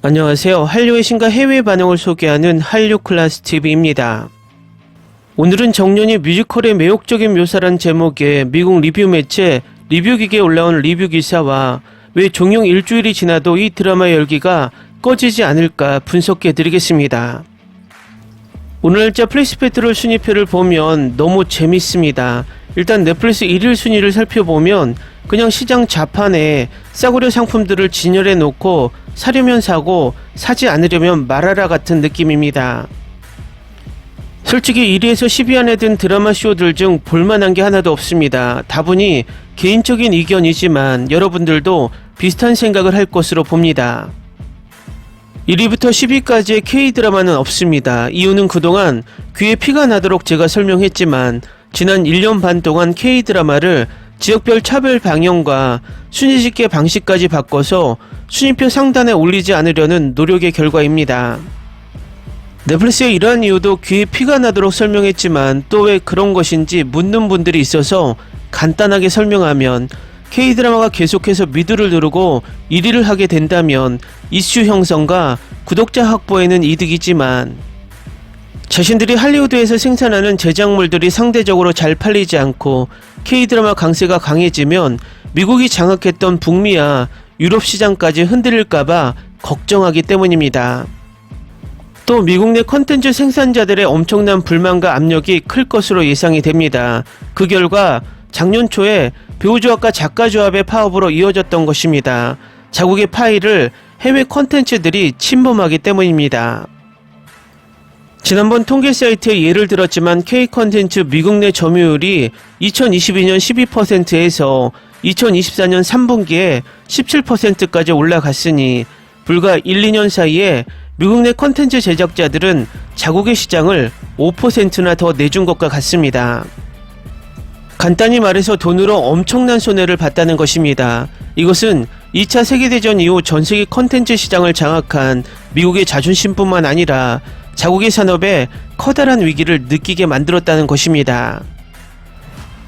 안녕하세요. 한류의 신과 해외 반응을 소개하는 한류 클래스 TV입니다. 오늘은 정년이 뮤지컬의 매혹적인 묘사란 제목의 미국 리뷰 매체 리뷰기계에 올라온 리뷰 기사와 왜 종영 일주일이 지나도 이 드라마의 열기가 꺼지지 않을까 분석해 드리겠습니다. 오늘자 플레이스페트롤 순위표를 보면 너무 재밌습니다. 일단 넷플릭스 1일 순위를 살펴보면 그냥 시장 자판에 싸구려 상품들을 진열해 놓고 사려면 사고 사지 않으려면 말하라 같은 느낌입니다. 솔직히 1위에서 10위 안에 든 드라마 쇼들 중 볼만한 게 하나도 없습니다. 다분히 개인적인 의견이지만 여러분들도 비슷한 생각을 할 것으로 봅니다. 1위부터 10위까지의 K-드라마는 없습니다. 이유는 그동안 귀에 피가 나도록 제가 설명했지만 지난 1년 반 동안 K-드라마를 지역별 차별 방영과 순위 집계 방식까지 바꿔서 순위표 상단에 올리지 않으려는 노력의 결과입니다. 넷플릭스의 이러한 이유도 귀에 피가 나도록 설명했지만 또 왜 그런 것인지 묻는 분들이 있어서 간단하게 설명하면 K-드라마가 계속해서 미드를 누르고 1위를 하게 된다면 이슈 형성과 구독자 확보에는 이득이지만 자신들이 할리우드에서 생산하는 제작물들이 상대적으로 잘 팔리지 않고 K-드라마 강세가 강해지면 미국이 장악했던 북미와 유럽 시장까지 흔들릴까봐 걱정하기 때문입니다. 또 미국 내 컨텐츠 생산자들의 엄청난 불만과 압력이 클 것으로 예상이 됩니다. 그 결과 작년 초에 배우조합과 작가조합의 파업으로 이어졌던 것입니다. 자국의 파일을 해외 컨텐츠들이 침범하기 때문입니다. 지난번 통계 사이트에 예를 들었지만 K 컨텐츠 미국 내 점유율이 2022년 12%에서 2024년 3분기에 17%까지 올라갔으니 불과 1, 2년 사이에 미국 내 컨텐츠 제작자들은 자국의 시장을 5%나 더 내준 것과 같습니다. 간단히 말해서 돈으로 엄청난 손해를 봤다는 것입니다. 이것은 2차 세계대전 이후 전 세계 컨텐츠 시장을 장악한 미국의 자존심뿐만 아니라 자국의 산업에 커다란 위기를 느끼게 만들었다는 것입니다.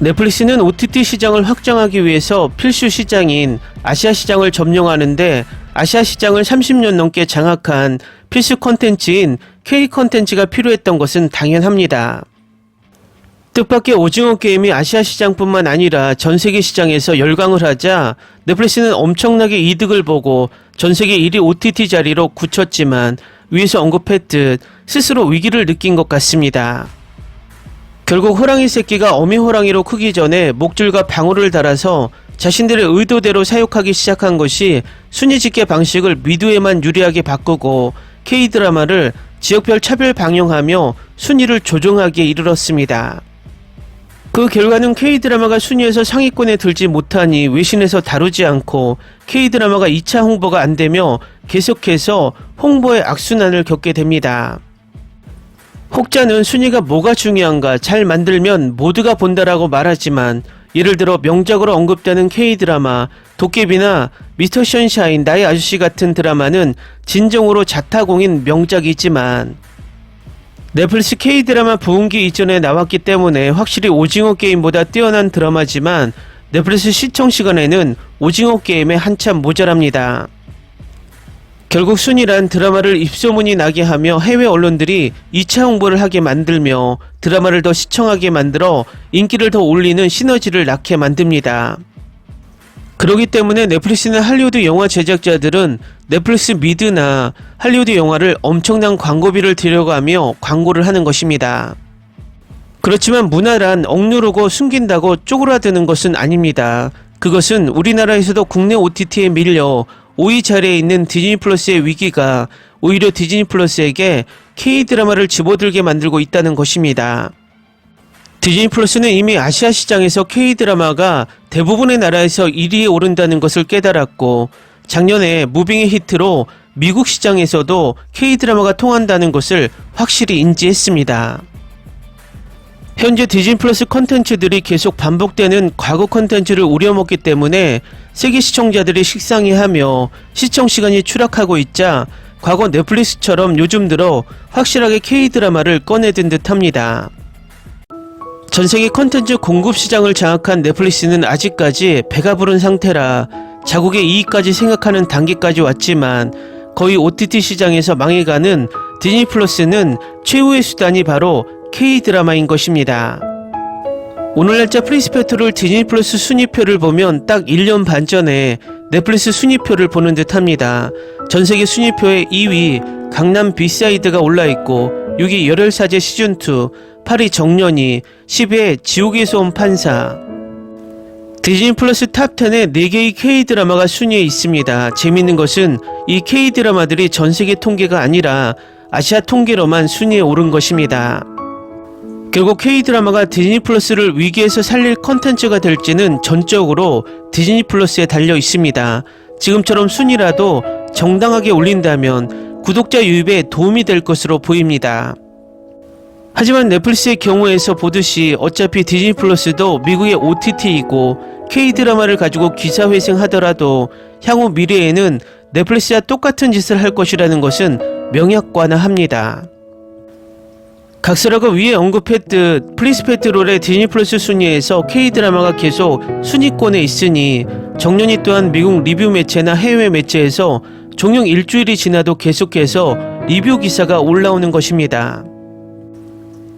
넷플릭스는 OTT 시장을 확장하기 위해서 필수 시장인 아시아 시장을 점령하는데 아시아 시장을 30년 넘게 장악한 필수 컨텐츠인 K 컨텐츠가 필요했던 것은 당연합니다. 뜻밖의 오징어 게임이 아시아 시장뿐만 아니라 전 세계 시장에서 열광을 하자 넷플릭스는 엄청나게 이득을 보고 전 세계 1위 OTT 자리로 굳혔지만 위에서 언급했듯 스스로 위기를 느낀 것 같습니다. 결국 호랑이 새끼가 어미 호랑이로 크기 전에 목줄과 방울을 달아서 자신들의 의도대로 사육하기 시작한 것이 순위 집계 방식을 미드에만 유리하게 바꾸고 K-드라마를 지역별 차별 방영하며 순위를 조정하기에 이르렀습니다. 그 결과는 K-드라마가 순위에서 상위권에 들지 못하니 외신에서 다루지 않고 K-드라마가 2차 홍보가 안 되며 계속해서 홍보의 악순환을 겪게 됩니다. 혹자는 순위가 뭐가 중요한가 잘 만들면 모두가 본다라고 말하지만 예를 들어 명작으로 언급되는 K-드라마 도깨비나 미스터 션샤인 나의 아저씨 같은 드라마는 진정으로 자타공인 명작이지만 넷플릭스 K-드라마 부흥기 이전에 나왔기 때문에 확실히 오징어 게임보다 뛰어난 드라마지만 넷플릭스 시청 시간에는 오징어 게임에 한참 모자랍니다. 결국 순위란 드라마를 입소문이 나게 하며 해외 언론들이 2차 홍보를 하게 만들며 드라마를 더 시청하게 만들어 인기를 더 올리는 시너지를 낳게 만듭니다. 그렇기 때문에 넷플릭스는 할리우드 영화 제작자들은 넷플릭스 미드나 할리우드 영화를 엄청난 광고비를 들여가며 광고를 하는 것입니다. 그렇지만 문화란 억누르고 숨긴다고 쪼그라드는 것은 아닙니다. 그것은 우리나라에서도 국내 OTT에 밀려 5위 자리에 있는 디즈니 플러스의 위기가 오히려 디즈니 플러스에게 K-드라마를 집어들게 만들고 있다는 것입니다. 디즈니 플러스는 이미 아시아 시장에서 K-드라마가 대부분의 나라에서 1위에 오른다는 것을 깨달았고 작년에 무빙의 히트로 미국 시장에서도 K-드라마가 통한다는 것을 확실히 인지했습니다. 현재 디즈니 플러스 컨텐츠들이 계속 반복되는 과거 컨텐츠를 우려먹기 때문에 세계 시청자들이 식상해하며 시청 시간이 추락하고 있자 과거 넷플릭스처럼 요즘 들어 확실하게 K-드라마를 꺼내든 듯합니다. 전 세계 컨텐츠 공급 시장을 장악한 넷플릭스는 아직까지 배가 부른 상태라 자국의 이익까지 생각하는 단계까지 왔지만 거의 OTT 시장에서 망해가는 디즈니 플러스는 최후의 수단이 바로 K-드라마인 것입니다. 오늘 날짜 프리스페트롤 디즈니 플러스 순위표를 보면 딱 1년 반 전에 넷플릭스 순위표를 보는 듯 합니다. 전 세계 순위표에 2위 강남 비사이드가 올라 있고 6위 열혈사제 시즌2, 8위 정년이, 10위에 지옥에서 온 판사. 디즈니 플러스 탑10에 4개의 K-드라마가 순위에 있습니다. 재밌는 것은 이 K-드라마들이 전 세계 통계가 아니라 아시아 통계로만 순위에 오른 것입니다. 결국 K-드라마가 디즈니 플러스를 위기에서 살릴 컨텐츠가 될지는 전적으로 디즈니 플러스에 달려 있습니다. 지금처럼 순위라도 정당하게 올린다면 구독자 유입에 도움이 될 것으로 보입니다. 하지만 넷플릭스의 경우에서 보듯이 어차피 디즈니 플러스도 미국의 OTT이고 K-드라마를 가지고 기사회생하더라도 향후 미래에는 넷플릭스와 똑같은 짓을 할 것이라는 것은 명약관화합니다. 각설하고 위에 언급했듯 플리스페트롤의 디즈니 플러스 순위에서 K-드라마가 계속 순위권에 있으니 정년이 또한 미국 리뷰 매체나 해외 매체에서 종영 일주일이 지나도 계속해서 리뷰 기사가 올라오는 것입니다.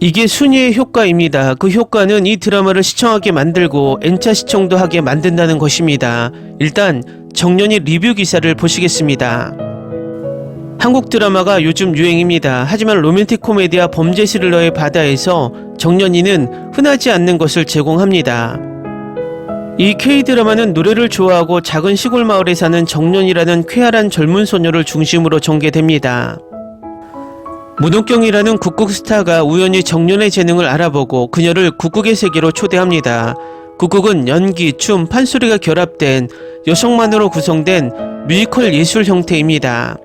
이게 순위의 효과입니다. 그 효과는 이 드라마를 시청하게 만들고 N차 시청도 하게 만든다는 것입니다. 일단 정년이 리뷰 기사를 보시겠습니다. 한국 드라마가 요즘 유행입니다. 하지만 로맨틱 코미디와 범죄 스릴러의 바다에서 정년이는 흔하지 않는 것을 제공합니다. 이 K-드라마는 노래를 좋아하고 작은 시골 마을에 사는 정년이라는 쾌활한 젊은 소녀를 중심으로 전개됩니다. 문옥경이라는 국국 스타가 우연히 정년의 재능을 알아보고 그녀를 국국의 세계로 초대합니다. 국국은 연기, 춤, 판소리가 결합된 여성만으로 구성된 뮤지컬 예술 형태입니다.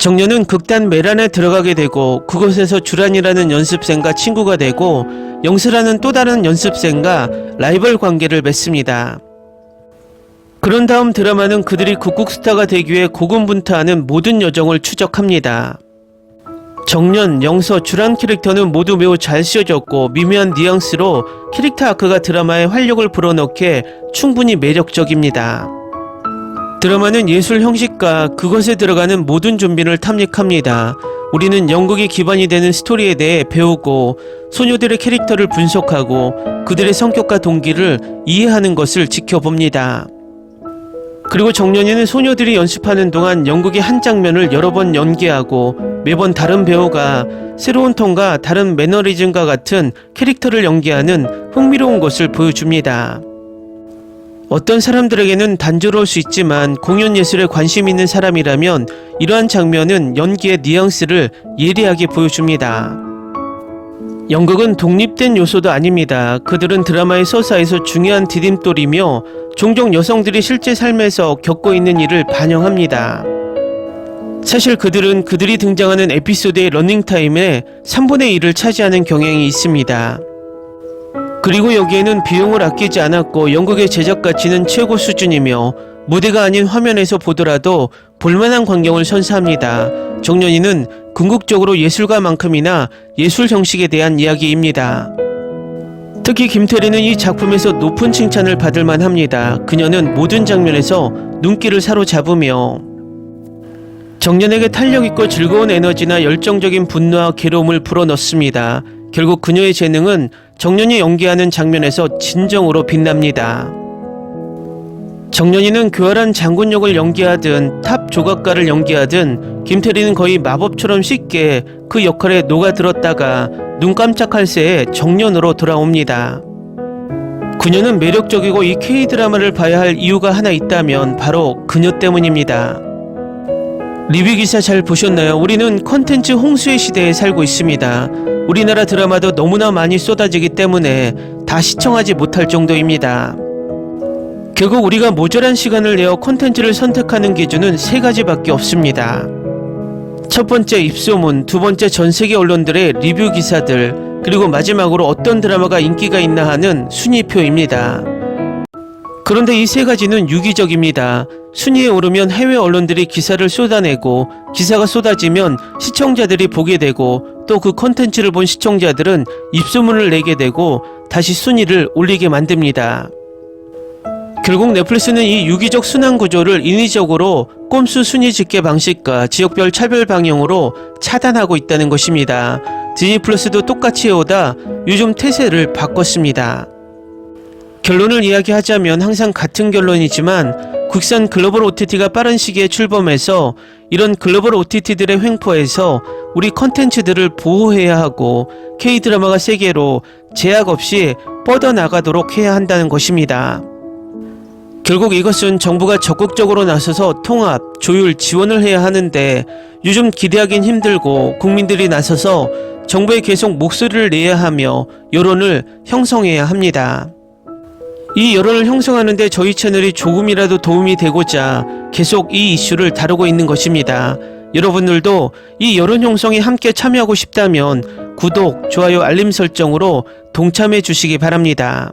정년은 극단 메란에 들어가게 되고 그곳에서 주란이라는 연습생과 친구가 되고 영수라는 또 다른 연습생과 라이벌 관계를 맺습니다. 그런 다음 드라마는 그들이 국국 스타가 되기 위해 고군분투하는 모든 여정을 추적합니다. 정년, 영서, 주란 캐릭터는 모두 매우 잘 씌워졌고 미묘한 뉘앙스로 캐릭터 아크가 드라마에 활력을 불어넣기에 충분히 매력적입니다. 드라마는 예술 형식과 그것에 들어가는 모든 좀비를 탐닉합니다. 우리는 연극이 기반이 되는 스토리에 대해 배우고 소녀들의 캐릭터를 분석하고 그들의 성격과 동기를 이해하는 것을 지켜봅니다. 그리고 정년이는 소녀들이 연습하는 동안 연극의 한 장면을 여러 번 연기하고 매번 다른 배우가 새로운 톤과 다른 매너리즘과 같은 캐릭터를 연기하는 흥미로운 것을 보여줍니다. 어떤 사람들에게는 단조로울 수 있지만 공연 예술에 관심 있는 사람이라면 이러한 장면은 연기의 뉘앙스를 예리하게 보여줍니다. 연극은 독립된 요소도 아닙니다. 그들은 드라마의 서사에서 중요한 디딤돌이며 종종 여성들이 실제 삶에서 겪고 있는 일을 반영합니다. 사실 그들은 그들이 등장하는 에피소드의 러닝타임의 3분의 1을 차지하는 경향이 있습니다. 그리고 여기에는 비용을 아끼지 않았고 연극의 제작 가치는 최고 수준이며 무대가 아닌 화면에서 보더라도 볼만한 광경을 선사합니다. 정년이는 궁극적으로 예술가만큼이나 예술 형식에 대한 이야기입니다. 특히 김태리는 이 작품에서 높은 칭찬을 받을 만합니다. 그녀는 모든 장면에서 눈길을 사로잡으며 정년에게 탄력 있고 즐거운 에너지나 열정적인 분노와 괴로움을 불어넣습니다. 결국 그녀의 재능은 정년이 연기하는 장면에서 진정으로 빛납니다. 정년이는 교활한 장군 역을 연기하든 탑 조각가를 연기하든 김태리는 거의 마법처럼 쉽게 그 역할에 녹아들었다가 눈 깜짝할 새에 정년으로 돌아옵니다. 그녀는 매력적이고 이 K-드라마를 봐야 할 이유가 하나 있다면 바로 그녀 때문입니다. 리뷰 기사 잘 보셨나요? 우리는 컨텐츠 홍수의 시대에 살고 있습니다. 우리나라 드라마도 너무나 많이 쏟아지기 때문에 다 시청하지 못할 정도입니다. 결국 우리가 모자란 시간을 내어 콘텐츠를 선택하는 기준은 세 가지밖에 없습니다. 첫 번째 입소문, 두 번째 전 세계 언론들의 리뷰 기사들, 그리고 마지막으로 어떤 드라마가 인기가 있나 하는 순위표입니다. 그런데 이 세 가지는 유기적입니다. 순위에 오르면 해외 언론들이 기사를 쏟아내고 기사가 쏟아지면 시청자들이 보게 되고 또그 콘텐츠를 본 시청자들은 입소문을 내게 되고 다시 순위를 올리게 만듭니다. 결국 넷플릭스는 이 유기적 순환 구조를 인위적으로 꼼수 순위 집계 방식과 지역별 차별 방향으로 차단하고 있다는 것입니다. 디즈니 플러스도 똑같이 해오다 요즘 태세를 바꿨습니다. 결론을 이야기하자면 항상 같은 결론이지만 국산 글로벌 OTT가 빠른 시기에 출범해서 이런 글로벌 OTT들의 횡포에서 우리 컨텐츠들을 보호해야 하고 K-드라마가 세계로 제약 없이 뻗어나가도록 해야 한다는 것입니다. 결국 이것은 정부가 적극적으로 나서서 통합, 조율, 지원을 해야 하는데 요즘 기대하긴 힘들고 국민들이 나서서 정부에 계속 목소리를 내야 하며 여론을 형성해야 합니다. 이 여론을 형성하는데 저희 채널이 조금이라도 도움이 되고자 계속 이 이슈를 다루고 있는 것입니다. 여러분들도 이 여론 형성에 함께 참여하고 싶다면 구독, 좋아요, 알림 설정으로 동참해 주시기 바랍니다.